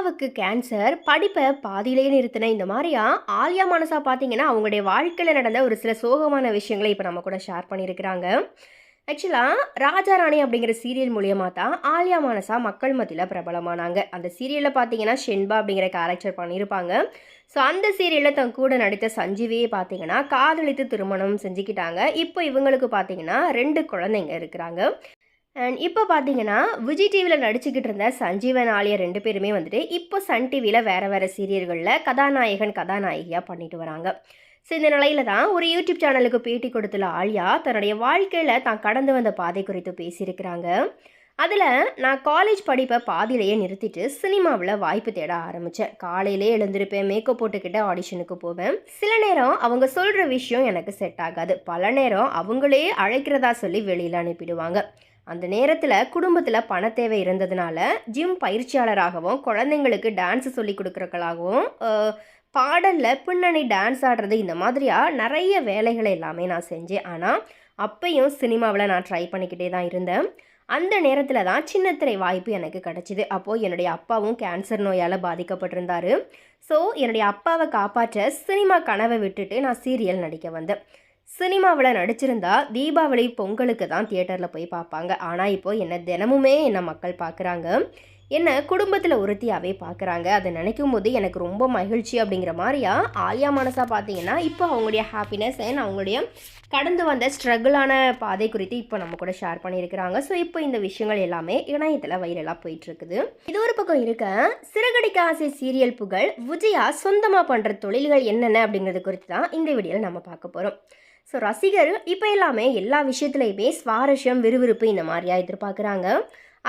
அப்பாவுக்கு கேன்சர் படிப்பை பாதியிலேயே நிறுத்தின இந்த மாதிரியா? ஆலியா மனசா பார்த்தீங்கன்னா அவங்களுடைய வாழ்க்கையில் நடந்த ஒரு சில சோகமான விஷயங்களை இப்போ நம்ம கூட ஷேர் பண்ணியிருக்கிறாங்க. ஆக்சுவலாக ராஜா ராணி அப்படிங்கிற சீரியல் மூலியமாக தான் ஆலியா மானசா மக்கள் மத்தியில் பிரபலமானாங்க. அந்த சீரியலில் பார்த்தீங்கன்னா ஷென்பா அப்படிங்கிற கேரக்டர் பண்ணியிருப்பாங்க. ஸோ அந்த சீரியலில் தன் கூட நடித்த சஞ்சீவியை பார்த்தீங்கன்னா காதலித்து திருமணம் செஞ்சுக்கிட்டாங்க. இப்போ இவங்களுக்கு பார்த்தீங்கன்னா ரெண்டு குழந்தைங்க இருக்கிறாங்க. அண்ட் இப்போ பார்த்தீங்கன்னா விஜய் டிவியில் நடிச்சுக்கிட்டு இருந்த சஞ்சீவன் ஆலியா ரெண்டு பேருமே வந்துட்டு இப்போ சன் டிவியில் வேறு வேறு சீரியல்களில் கதாநாயகன் கதாநாயகியாக பண்ணிட்டு வராங்க. ஸோ இந்த நிலையில தான் ஒரு யூடியூப் சேனலுக்கு பேட்டி கொடுத்துள்ள ஆலியா தன்னுடைய வாழ்க்கையில் தான் கடந்து வந்த பாதை குறித்து பேசியிருக்கிறாங்க. அதில் நான் காலேஜ் படிப்பை பாதியிலேயே நிறுத்திட்டு சினிமாவில் வாய்ப்பு தேட ஆரம்பித்தேன் காலையிலே எழுந்திருப்பேன் மேக்கப் போட்டுக்கிட்டு ஆடிஷனுக்கு போவேன். சில நேரம் அவங்க சொல்கிற விஷயம் எனக்கு செட் ஆகாது. பல நேரம் அவங்களே அழைக்கிறதா சொல்லி வெளியில் அனுப்பிடுவாங்க. அந்த நேரத்தில் குடும்பத்தில் பண தேவை இருந்ததுனால ஜிம் பயிற்சியாளராகவும் குழந்தைங்களுக்கு டான்ஸ் சொல்லி கொடுக்குறக்களாகவும் பாடலில் பின்னணி டான்ஸ் ஆடுறது இந்த மாதிரியாக நிறைய வேலைகளை எல்லாமே நான் செஞ்சேன். ஆனால் அப்பையும் சினிமாவில் நான் ட்ரை பண்ணிக்கிட்டே தான் இருந்தேன். அந்த நேரத்தில் தான் சின்னத்திரை வாய்ப்பு எனக்கு கிடச்சிது. அப்போது என்னுடைய அப்பாவும் கேன்சர் நோயால் பாதிக்கப்பட்டிருந்தார். ஸோ என்னுடைய அப்பாவை காப்பாற்ற சினிமா கனவை விட்டுட்டு நான் சீரியல் நடிக்க வந்தேன். சினிமாவில் நடிச்சிருந்தா தீபாவளி பொங்கலுக்கு தான் தியேட்டரில் போய் பார்ப்பாங்க. ஆனால் இப்போ என்னை தினமுமே என்னை மக்கள் பார்க்குறாங்க என்ன குடும்பத்தில் ஒருத்தியாகவே பார்க்குறாங்க அதை நினைக்கும் போது எனக்கு ரொம்ப மகிழ்ச்சி அப்படிங்கிற மாதிரியா ஆலியா மனசாக பார்த்தீங்கன்னா இப்போ அவங்களுடைய ஹாப்பினஸ் அண்ட் அவங்களுடைய கடந்து வந்த ஸ்ட்ரகிளான பாதை குறித்து இப்போ நம்ம கூட ஷேர் பண்ணியிருக்கிறாங்க. ஸோ இப்போ இந்த விஷயங்கள் எல்லாமே இணையத்தில் வைரலாக போயிட்டுருக்குது. இது ஒரு பக்கம் இருக்க சிறகடிக்க ஆசை சீரியல் புகழ் விஜயா சொந்தமாக பண்ணுற தொழில்கள் என்னென்ன அப்படிங்கிறது குறித்து தான் இந்த வீடியோவில் நம்ம பார்க்க போகிறோம் ஸோ ரசிகர் இப்போ எல்லாமே எல்லா விஷயத்துலையுமே சுவாரஸ்யம் விறுவிறுப்பு இந்த மாதிரியா எதிர்பார்க்குறாங்க.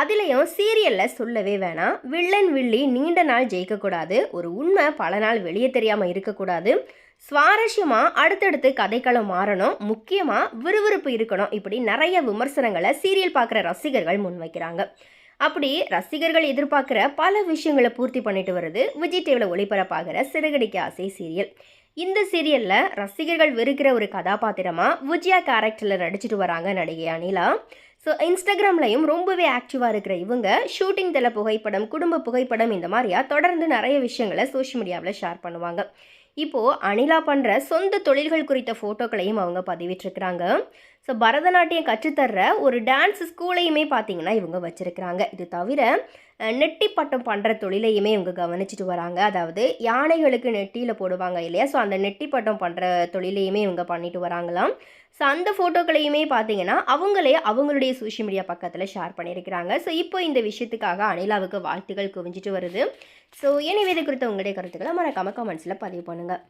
அதுலேயும் சீரியலில் சொல்லவே வேணாம். வில்லன் வில்லி நீண்ட நாள் ஜெயிக்கக்கூடாது. ஒரு உண்மை பல நாள் வெளியே தெரியாமல் இருக்கக்கூடாது. சுவாரஸ்யமாக அடுத்தடுத்து கதைக்களம் மாறணும். முக்கியமாக விறுவிறுப்பு இருக்கணும். இப்படி நிறைய விமர்சனங்களை சீரியல் பார்க்குற ரசிகர்கள் முன்வைக்கிறாங்க. அப்படி ரசிகர்கள் எதிர்பார்க்குற பல விஷயங்களை பூர்த்தி பண்ணிட்டு வருது விஜய் டிவியில் ஒளிபரப்பாகிற சிறுகடிக்க ஆசை சீரியல். இந்த சீரியலில் ரசிகர்கள் வெறுக்கிற ஒரு கதாபாத்திரமாக விஜயா கேரக்டரில் நடிச்சிட்டு வராங்க நடிகை அனிலா. ஸோ இன்ஸ்டாகிராம்லையும் ரொம்பவே ஆக்டிவாக இருக்கிற இவங்க ஷூட்டிங் தல புகைப்படம் குடும்ப புகைப்படம் இந்த மாதிரியா தொடர்ந்து நிறைய விஷயங்களை சோஷியல் மீடியாவில் ஷேர் பண்ணுவாங்க. இப்போது அனிலா பண்ணுற சொந்த தொழில்கள் குறித்த ஃபோட்டோக்களையும் அவங்க பதிவிட்டிருக்கிறாங்க. ஸோ பரதநாட்டியம் கற்றுத்தர்ற ஒரு டான்ஸ் ஸ்கூலையுமே பார்த்தீங்கன்னா இவங்க வச்சுருக்கிறாங்க. இது தவிர நெட்டி பட்டம் பண்ணுற தொழிலையுமே இவங்க கவனிச்சிட்டு வராங்க. அதாவது யானைகளுக்கு நெட்டியில் போடுவாங்க இல்லையா? ஸோ அந்த நெட்டி பட்டம் பண்ணுற தொழிலையுமே இவங்க பண்ணிட்டு வராங்களாம். ஸோ அந்த ஃபோட்டோக்களையுமே பார்த்தீங்கன்னா அவங்களே அவங்களுடைய சோஷியல் மீடியா பக்கத்தில் ஷேர் பண்ணியிருக்கிறாங்க ஸோ இப்போ இந்த விஷயத்துக்காக அனிலாவுக்கு வாழ்த்துகள் குவிஞ்சிட்டு வருது. ஸோ எனவே இது குறித்த உங்களுடைய கருத்துக்களை மறக்காமல் கமெண்ட்ஸில் பதிவு பண்ணுங்கள்